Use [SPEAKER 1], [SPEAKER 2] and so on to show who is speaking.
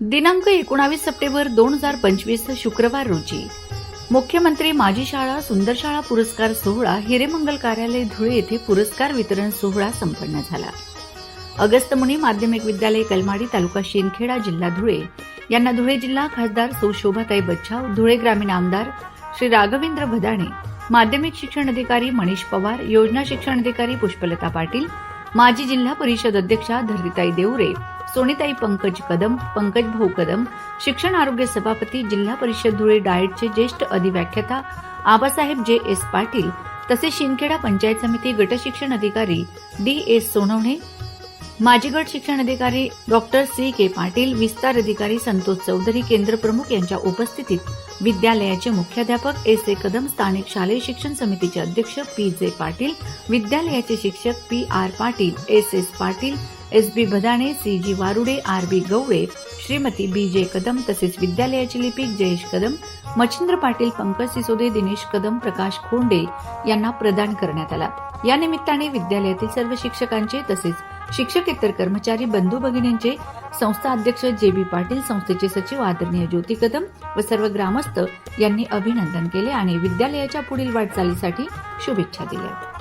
[SPEAKER 1] दिनांक एकोणावीस सप्टेंबर दोन हजार पंचवीस शुक्रवार रोजी. मुख्यमंत्री माजी शाळा सुंदर शाळा पुरस्कार सोहळा हिरेमंगल कार्यालय धुळे येथे पुरस्कार वितरण सोहळा संपन्न झाला. अगस्तमुनी माध्यमिक विद्यालय कलमाडी तालुका शिंदखेडा जिल्हा धुळे यांना धुळे जिल्हा खासदार सौ शोभाताई बच्छाव धुळे ग्रामीण आमदार श्री राघवेंद्र भदाणे माध्यमिक शिक्षण अधिकारी मनीष पवार योजना शिक्षण अधिकारी पुष्पलता पाटील माजी जिल्हा परिषद अध्यक्षा धरिताई देवरे सोनीताई पंकज कदम पंकज भाऊ कदम शिक्षण आरोग्य सभापती जिल्हा परिषद धुळे डाएटचे ज्येष्ठ अधिव्याख्याता आबासाहेब जे एस पाटील तसेच शिंदखेडा पंचायत समिती गटशिक्षण अधिकारी डी एस सोनवणे माजी गट शिक्षण अधिकारी डॉक्टर सी के पाटील विस्तार अधिकारी संतोष चौधरी केंद्र प्रमुख यांच्या उपस्थितीत विद्यालयाचे मुख्याध्यापक एस ए कदम स्थानिक शालेय शिक्षण समितीचे अध्यक्ष पी जे पाटील विद्यालयाचे शिक्षक P R Patil S S Patil S B Bhadane C G Warude R B Gawale Shrimati B J Kadam तसेच विद्यालयाचे लिपिक जयेश कदम मच्छिंद्र पाटील पंकज सिसोदे दिनेश कदम प्रकाश खोंडे यांना प्रदान करण्यात आला. या निमित्ताने विद्यालयातील सर्व शिक्षकांचे तसेच शिक्षकेतर कर्मचारी बंधू भगिनींचे संस्था अध्यक्ष जे बी पाटील संस्थेचे सचिव आदरणीय ज्योती कदम व सर्व ग्रामस्थ यांनी अभिनंदन केले आणि विद्यालयाच्या पुढील वाटचालीसाठी शुभेच्छा दिल्या.